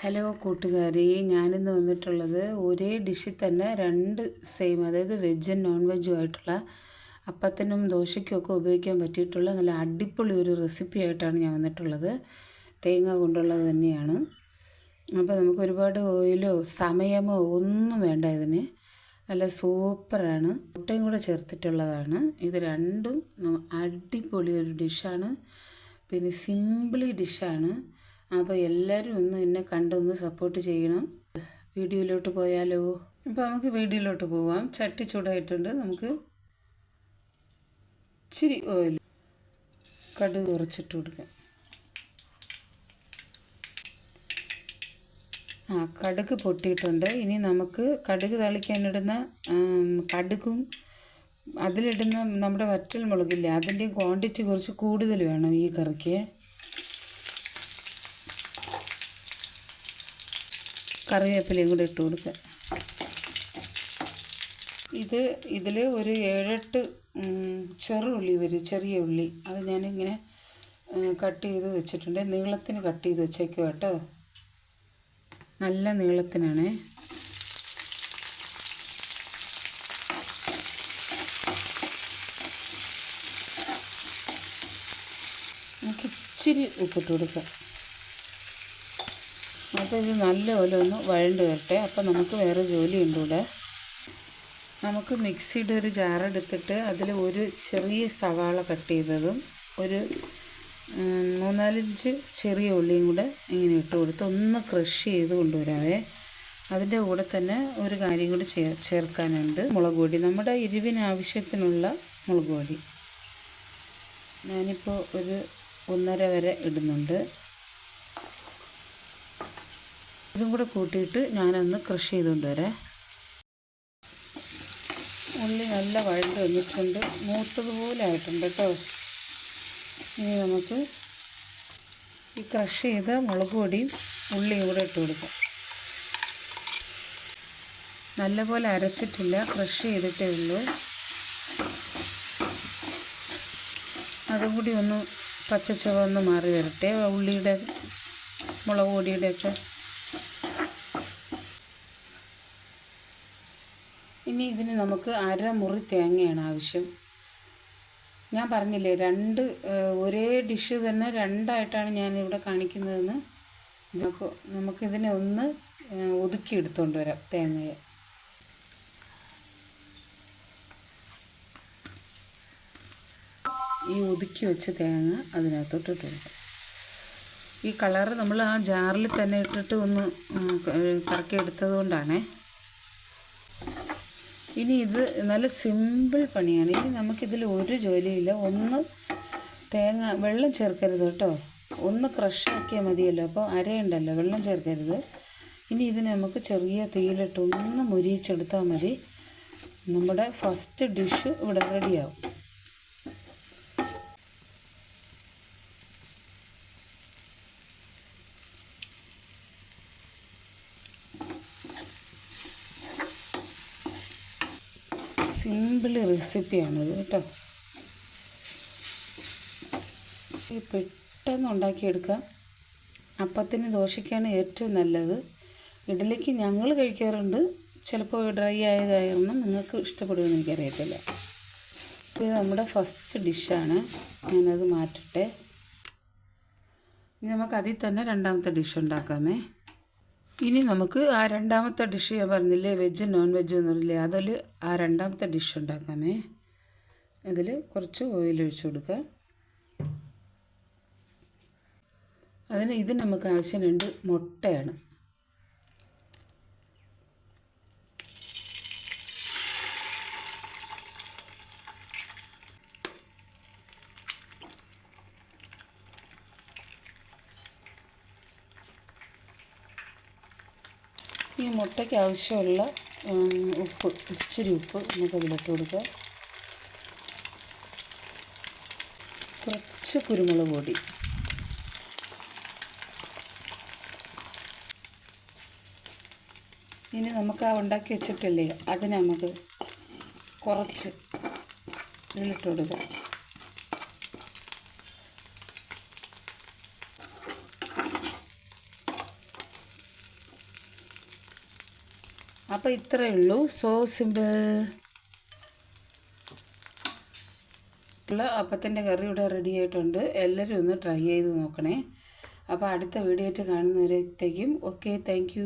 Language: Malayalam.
ഹലോ കൂട്ടുകാരി ഞാനിന്ന് വന്നിട്ടുള്ളത് ഒരേ ഡിഷിൽ തന്നെ രണ്ട് സെയിം അതായത് വെജും നോൺ വെജും ആയിട്ടുള്ള അപ്പത്തിനും ദോശയ്ക്കും ഒക്കെ ഉപയോഗിക്കാൻ പറ്റിയിട്ടുള്ള നല്ല അടിപൊളി ഒരു റെസിപ്പി ആയിട്ടാണ് ഞാൻ വന്നിട്ടുള്ളത്. തേങ്ങ കൊണ്ടുള്ളത് തന്നെയാണ്. അപ്പോൾ നമുക്ക് ഒരുപാട് ഓയിലോ സമയമോ ഒന്നും വേണ്ട ഇതിന്. നല്ല സൂപ്പറാണ്. മുട്ടയും കൂടെ ചേർത്തിട്ടുള്ളതാണ്. ഇത് രണ്ടും അടിപൊളി ഒരു ഡിഷാണ് പിന്നെ സിമ്പിളി ഡിഷാണ് അപ്പോൾ എല്ലാവരും ഒന്ന് എന്നെ കണ്ടൊന്ന് സപ്പോർട്ട് ചെയ്യണം. വീഡിയോയിലോട്ട് പോയാലോ? അപ്പോൾ നമുക്ക് വീഡിയോയിലോട്ട് പോവാം. ചട്ടി ചൂടായിട്ടുണ്ട്. നമുക്ക് ഇച്ചിരി ഓയിൽ കടുക് കുറച്ചിട്ട് കൊടുക്കാം. ആ കടുക് പൊട്ടിയിട്ടുണ്ട്. ഇനി നമുക്ക് കടുക് തളിക്കാനിടുന്ന കടുക്കും കടുകും അതിലിടുന്ന നമ്മുടെ വറ്റൽ മുളകില്ലേ അതിന്റെയും ക്വാണ്ടിറ്റി കുറച്ച് കൂടുതൽ വേണം ഈ കറിക്ക്. കറിവേപ്പിലയും കൂടി ഇട്ട് കൊടുക്കുക. ഇത് ഇതിൽ ഒരു ഏഴെട്ട് ചെറു ചെറുള്ളി വരും ചെറിയ ഉള്ളി. അത് ഞാനിങ്ങനെ കട്ട് ചെയ്ത് വെച്ചിട്ടുണ്ട്. നീളത്തിന് കട്ട് ചെയ്ത് വെച്ചേക്കുക കേട്ടോ. നല്ല നീളത്തിനാണ്. നമുക്ക് ഇച്ചിരി ഉപ്പിട്ട് കൊടുക്കാം. അപ്പോൾ ഇത് നല്ലപോലെ ഒന്ന് വഴണ്ട് വരട്ടെ. അപ്പോൾ നമുക്ക് വേറെ ജോലിയുണ്ട് ഇവിടെ. നമുക്ക് മിക്സിയുടെ ഒരു ജാറെടുത്തിട്ട് അതിൽ ഒരു ചെറിയ സവാള കട്ട് ചെയ്തതും ഒരു മൂന്നാലഞ്ച് ചെറിയ ഉള്ളിയും കൂടെ ഇങ്ങനെ ഇട്ട് കൊടുത്ത് ഒന്ന് ക്രഷ് ചെയ്ത് കൊണ്ടുവരാവേ. അതിന്റെ കൂടെ തന്നെ ഒരു കാര്യം കൂടി ചേർ ചേർക്കാനുണ്ട്. മുളക് പൊടി. നമ്മുടെ എരിവിന് ആവശ്യത്തിനുള്ള മുളക് പൊടി. ഞാനിപ്പോൾ ഒരു ഒന്നര വരെ ഇടുന്നുണ്ട്. ഇതും കൂടെ കൂട്ടിയിട്ട് ഞാനൊന്ന് ക്രഷ് ചെയ്തുകൊണ്ട് വരാം. ഉള്ളി നല്ല വഴണ്ട് വന്നിട്ടുണ്ട്. മൂത്തതുപോലെ ആയിട്ടുണ്ട് കേട്ടോ. ഇനി നമുക്ക് ഈ ക്രഷ് ചെയ്ത മുളക് പൊടിയും ഉള്ളിയും കൂടെ ഇട്ട് കൊടുക്കാം. നല്ലപോലെ അരച്ചിട്ടില്ല. ക്രഷ് ചെയ്തിട്ടേ ഉള്ളൂ. അതും കൂടി ഒന്ന് പച്ചച്ചവ ഒന്ന് മാറി വരട്ടെ. ഉള്ളിയുടെ മുളക് പൊടിയുടെയൊക്കെ ഇനി ഇതിന് നമുക്ക് അരമുറി തേങ്ങയാണ് ആവശ്യം. ഞാൻ പറഞ്ഞില്ലേ രണ്ട് ഒരേ ഡിഷ് തന്നെ രണ്ടായിട്ടാണ് ഞാൻ ഇവിടെ കാണിക്കുന്നതെന്ന്. നമുക്ക് നമുക്കിതിനെ ഒന്ന് ഒതുക്കി എടുത്തുകൊണ്ട് വരാം തേങ്ങയെ. ഈ ഒതുക്കി വെച്ച തേങ്ങ അതിനകത്തോട്ട് ഇട്ട് കൊടുക്കാം. ഈ കളറ് നമ്മൾ ആ ജാറിൽ തന്നെ ഇട്ടിട്ട് ഒന്ന് കറക്കി എടുത്തത് കൊണ്ടാണേ ഇനി ഇത് നല്ല സിമ്പിൾ പണിയാണ്. ഇനി നമുക്കിതിൽ ഒരു ജോലിയില്ല. ഒന്ന് തേങ്ങ വെള്ളം ചേർക്കരുത് കേട്ടോ. ഒന്ന് ക്രഷ് ആക്കിയാൽ മതിയല്ലോ. അപ്പോൾ അരയുണ്ടല്ലോ വെള്ളം ചേർക്കരുത്. ഇനി ഇതിന് നമുക്ക് ചെറിയ തീയിലിട്ട് ഒന്ന് മുരിയിച്ചെടുത്താൽ മതി. നമ്മുടെ ഫസ്റ്റ് ഡിഷ് ഇവിടെ റെഡിയാവും സിമ്പിൾ റെസിപ്പിയാണിത് കേട്ടോ. പെട്ടെന്ന് ഉണ്ടാക്കിയെടുക്കാം അപ്പത്തിന് ദോശയ്ക്കാണ് ഏറ്റവും നല്ലത്. ഇഡലിക്ക് ഞങ്ങൾ കഴിക്കാറുണ്ട്. ചിലപ്പോൾ ഡ്രൈ ആയതായിരുന്നു. നിങ്ങൾക്ക് ഇഷ്ടപ്പെടുമെന്ന് എനിക്കറിയത്തില്ല. ഇത് നമ്മുടെ ഫസ്റ്റ് ഡിഷാണ്. ഞാനത് മാറ്റട്ടെ. ഇനി നമുക്ക് അതിൽ തന്നെ രണ്ടാമത്തെ ഡിഷ് ഉണ്ടാക്കാമേ. ഇനി നമുക്ക് ആ രണ്ടാമത്തെ ഡിഷ് ഞാൻ പറഞ്ഞില്ലേ വെജ് നോൺ വെജ് എന്ന് പറഞ്ഞില്ലേ അതിൽ ആ രണ്ടാമത്തെ ഡിഷ് ഉണ്ടാക്കാമേ. അതിൽ കുറച്ച് ഓയിൽ ഒഴിച്ചു കൊടുക്കുക. അതിന് ഇത് നമുക്ക് ആവശ്യം രണ്ട് മുട്ടയാണ്. ഈ മുട്ടയ്ക്ക് ആവശ്യമുള്ള ഉപ്പ് ഇച്ചിരി ഉപ്പ് നമുക്ക് അതിലിട്ട് കൊടുക്കാം. കുറച്ച് കുരുമുളക് പൊടി. ഇനി നമുക്ക് ആ ഉണ്ടാക്കി വെച്ചിട്ടില്ലേ അതിന് നമുക്ക് കുറച്ച് ഇതിലിട്ട് കൊടുക്കുക അപ്പോൾ ഇത്രയേ ഉള്ളൂ. സോ സിമ്പിൾ അപ്പത്തിന്റെ കറി ഇവിടെ റെഡി ആയിട്ടുണ്ട്. എല്ലാവരും ഒന്ന് ട്രൈ ചെയ്ത് നോക്കണേ. അപ്പോൾ അടുത്ത വീഡിയോ ആയിട്ട് കാണുന്നവരത്തേക്കും. Okay thank